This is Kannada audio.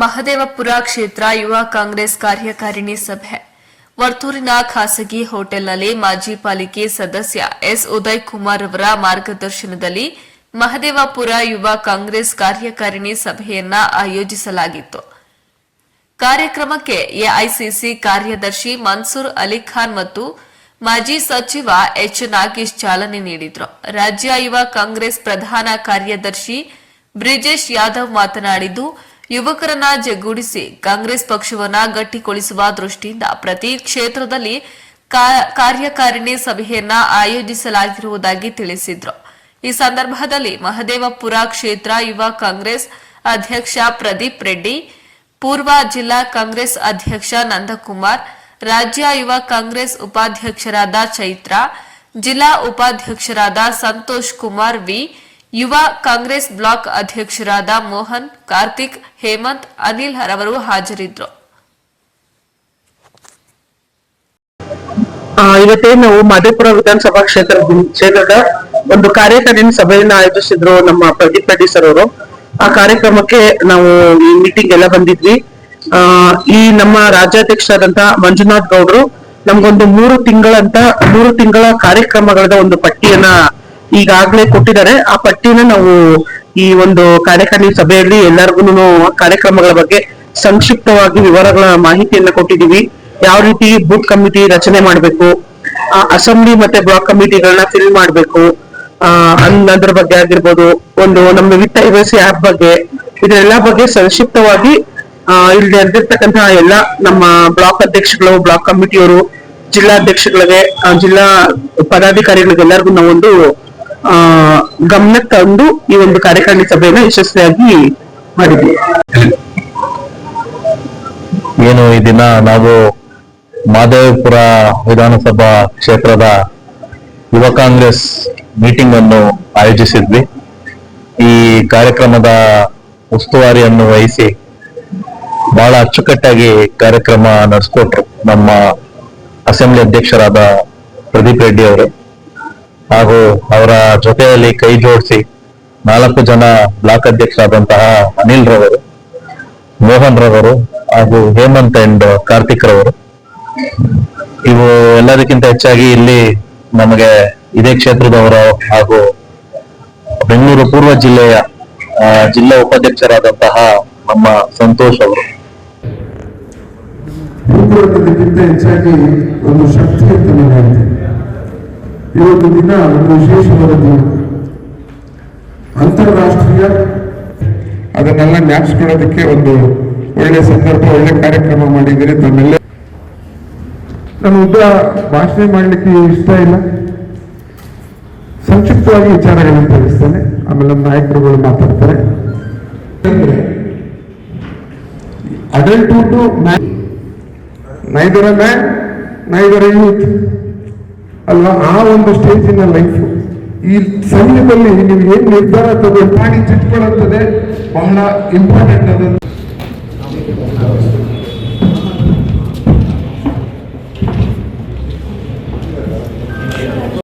ಮಹದೇವಪುರ ಕ್ಷೇತ್ರ ಯುವ ಕಾಂಗ್ರೆಸ್ ಕಾರ್ಯಕಾರಿಣಿ ಸಭೆ. ವರ್ತೂರಿನ ಖಾಸಗಿ ಹೋಟೆಲ್ನಲ್ಲಿ ಮಾಜಿ ಪಾಲಿಕೆ ಸದಸ್ಯ ಎಸ್. ಉದಯ್ ಕುಮಾರ್ ಅವರ ಮಾರ್ಗದರ್ಶನದಲ್ಲಿ ಮಹದೇವಪುರ ಯುವ ಕಾಂಗ್ರೆಸ್ ಕಾರ್ಯಕಾರಿಣಿ ಸಭೆಯನ್ನ ಆಯೋಜಿಸಲಾಗಿತ್ತು. ಕಾರ್ಯಕ್ರಮಕ್ಕೆ ಎಐಸಿಸಿ ಕಾರ್ಯದರ್ಶಿ ಮನ್ಸೂರ್ ಅಲಿ ಖಾನ್ ಮತ್ತು ಮಾಜಿ ಸಚಿವ ಎಚ್. ನಾಗೇಶ್ ಚಾಲನೆ ನೀಡಿದ್ರು. ರಾಜ್ಯ ಯುವ ಕಾಂಗ್ರೆಸ್ ಪ್ರಧಾನ ಕಾರ್ಯದರ್ಶಿ ಬ್ರಿಜೇಶ್ ಯಾದವ್ ಮಾತನಾಡಿದ್ದು ಯುವಕರನ್ನ ಜಗ್ಗೂಡಿಸಿ ಕಾಂಗ್ರೆಸ್ ಪಕ್ಷವನ್ನ ಗಟ್ಟಿಗೊಳಿಸುವ ದೃಷ್ಟಿಯಿಂದ ಪ್ರತಿ ಕ್ಷೇತ್ರದಲ್ಲಿ ಕಾರ್ಯಕಾರಿಣಿ ಸಭೆಯನ್ನ ಆಯೋಜಿಸಲಾಗಿರುವುದಾಗಿ ತಿಳಿಸಿದ್ರು. ಈ ಸಂದರ್ಭದಲ್ಲಿ ಮಹದೇವಪುರ ಕ್ಷೇತ್ರ ಯುವ ಕಾಂಗ್ರೆಸ್ ಅಧ್ಯಕ್ಷ ಪ್ರದೀಪ್ ರೆಡ್ಡಿ, ಪೂರ್ವ ಜಿಲ್ಲಾ ಕಾಂಗ್ರೆಸ್ ಅಧ್ಯಕ್ಷ ನಂದಕುಮಾರ್, ರಾಜ್ಯ ಯುವ ಕಾಂಗ್ರೆಸ್ ಉಪಾಧ್ಯಕ್ಷರಾದ ಚೈತ್ರ, ಜಿಲ್ಲಾ ಉಪಾಧ್ಯಕ್ಷರಾದ ಸಂತೋಷ್ ಕುಮಾರ್ ವಿ ಯುವ ಕಾಂಗ್ರೆಸ್ ಬ್ಲಾಕ್ ಅಧ್ಯಕ್ಷರಾದ ಮೋಹನ್ ಕಾರ್ತಿಕ್ ಹೇಮಂತ್ ಅನಿಲ್ ಅವರು ಹಾಜರಿದ್ದರು ಆ, ಇವತ್ತೇನು ನಾವು ಮಾದೇಪುರ ವಿಧಾನಸಭಾ ಕ್ಷೇತ್ರ ಕ್ಷೇತ್ರದ ಒಂದು ಕಾರ್ಯಕಾರಿಣಿ ಸಭೆಯನ್ನ ಆಯೋಜಿಸಿದ್ರು ನಮ್ಮ ಪ್ರದೀಪ್ ರೆಡ್ಡಿ ಸರ್ ಅವರು. ಆ ಕಾರ್ಯಕ್ರಮಕ್ಕೆ ನಾವು ಈ ಮೀಟಿಂಗ್ ಎಲ್ಲ ಬಂದಿದ್ವಿ. ಆ ಈ ನಮ್ಮ ರಾಜ್ಯಾಧ್ಯಕ್ಷರಾದಂತ ಮಂಜುನಾಥ್ ಗೌಡ್ರು ನಮ್ಗೊಂದು ಮೂರು ತಿಂಗಳಂತ ಮೂರು ತಿಂಗಳ ಕಾರ್ಯಕ್ರಮಗಳ ಒಂದು ಪಟ್ಟಿಯನ್ನ ಈಗಾಗ್ಲೇ ಕೊಟ್ಟಿದ್ದಾರೆ. ಆ ಪಟ್ಟಿನ ನಾವು ಈ ಒಂದು ಕಾರ್ಯಕಾರಿಣಿ ಸಭೆಯಲ್ಲಿ ಎಲ್ಲರಿಗೂ ಕಾರ್ಯಕ್ರಮಗಳ ಬಗ್ಗೆ ಸಂಕ್ಷಿಪ್ತವಾಗಿ ವಿವರಗಳ ಮಾಹಿತಿಯನ್ನ ಕೊಟ್ಟಿದ್ದೀವಿ. ಯಾವ ರೀತಿ ಬೂತ್ ಕಮಿಟಿ ರಚನೆ ಮಾಡಬೇಕು ಅಸೆಂಬ್ಲಿ ಮತ್ತೆ ಬ್ಲಾಕ್ ಕಮಿಟಿಗಳನ್ನ ಫಿಲ್ ಮಾಡಬೇಕು ಅನ್ನೋದ್ರ ಬಗ್ಗೆ ಆಗಿರ್ಬೋದು, ಒಂದು ನಮ್ಮ ವಿತ್ತ ಐವಸಿ ಆಪ್ ಬಗ್ಗೆ, ಇದೆಲ್ಲ ಬಗ್ಗೆ ಸಂಕ್ಷಿಪ್ತವಾಗಿ ಇಲ್ಲಿ ನಡೆದಿರ್ತಕ್ಕಂತಹ ಎಲ್ಲ ನಮ್ಮ ಬ್ಲಾಕ್ ಅಧ್ಯಕ್ಷಗಳು ಬ್ಲಾಕ್ ಕಮಿಟಿಯವರು ಜಿಲ್ಲಾಧ್ಯಕ್ಷಗಳಿಗೆ ಜಿಲ್ಲಾ ಪದಾಧಿಕಾರಿಗಳಿಗೆ ಎಲ್ಲರಿಗೂ ನಾವೊಂದು ಗಮನಕ್ಕೆ ತಂದು ಈ ಒಂದು ಕಾರ್ಯಕಾರಿಣಿ ಸಭೆಯನ್ನ ಯಶಸ್ವಿಯಾಗಿ ಮಾಡಿದ್ವಿ. ಏನು ಈ ದಿನ ನಾವು ಮಾದೇವಪುರ ವಿಧಾನಸಭಾ ಕ್ಷೇತ್ರದ ಯುವ ಕಾಂಗ್ರೆಸ್ ಮೀಟಿಂಗ್ ಅನ್ನು ಆಯೋಜಿಸಿದ್ವಿ. ಈ ಕಾರ್ಯಕ್ರಮದ ಉಸ್ತುವಾರಿಯನ್ನು ವಹಿಸಿ ಬಹಳ ಅಚ್ಚುಕಟ್ಟಾಗಿ ಕಾರ್ಯಕ್ರಮ ನಡೆಸ್ಕೊಟ್ರು ನಮ್ಮ ಅಸೆಂಬ್ಲಿ ಅಧ್ಯಕ್ಷರಾದ ಪ್ರದೀಪ್ ರೆಡ್ಡಿ ಅವರು. ಹಾಗೂ ಅವರ ಜೊತೆಯಲ್ಲಿ ಕೈ ಜೋಡಿಸಿ ನಾಲ್ಕು ಜನ ಬ್ಲಾಕ್ ಅಧ್ಯಕ್ಷರಾದಂತಹ ಅನಿಲ್ ರವರು, ಮೋಹನ್ ರವರು ಹಾಗೂ ಹೇಮಂತ್ ಅಂಡ್ ಕಾರ್ತಿಕ್ ರವರು. ಇವು ಎಲ್ಲದಕ್ಕಿಂತ ಹೆಚ್ಚಾಗಿ ಇಲ್ಲಿ ನಮಗೆ ಇದೇ ಕ್ಷೇತ್ರದವರು ಹಾಗೂ ಬೆಂಗಳೂರು ಪೂರ್ವ ಜಿಲ್ಲೆಯ ಜಿಲ್ಲಾ ಉಪಾಧ್ಯಕ್ಷರಾದಂತಹ ನಮ್ಮ ಸಂತೋಷ್ ಅವರು. ಹೆಚ್ಚಾಗಿ ಒಂದು ಶಕ್ತಿ ಇವತ್ತು ದಿನ ಒಂದು ವಿಶೇಷವಾದ ದಿನ. ಅಂತಾರಾಷ್ಟ್ರೀಯ, ಅದನ್ನೆಲ್ಲ ಜ್ಞಾಪಿಸ್ಕೊಳ್ಳೋದಕ್ಕೆ ಒಂದು ಒಳ್ಳೆ ಸಂದರ್ಭ, ಒಳ್ಳೆ ಕಾರ್ಯಕ್ರಮ ಮಾಡಿದ್ದೀರಿ ತಮ್ಮೆಲ್ಲ ನಾನು ಉದ್ದ ಭಾಷಣ ಮಾಡಲಿಕ್ಕೆ ಇಷ್ಟ ಇಲ್ಲ. ಸಂಕ್ಷಿಪ್ತವಾಗಿ ವಿಚಾರಗಳನ್ನು ತಿಳಿಸ್ತೇನೆ. ಆಮೇಲೆ ನಮ್ಮ ನಾಯಕರುಗಳು ಮಾತಾಡ್ತಾರೆ. Adulthood neither man neither youth. ಅಲ್ವಾ? ಆ ಒಂದು ಸ್ಟೇಜಿನ ಲೈಫ್ ಈ ಸಮಯದಲ್ಲಿ ನೀವು ಏನ್ ನಿರ್ಧಾರ ತಗೋ ಮಾಡಿ ಚಿಟ್ಕೊಳ್ಳುತ್ತದೆ ಬಹಳ ಇಂಪಾರ್ಟೆಂಟ್ ಅದನ್ನು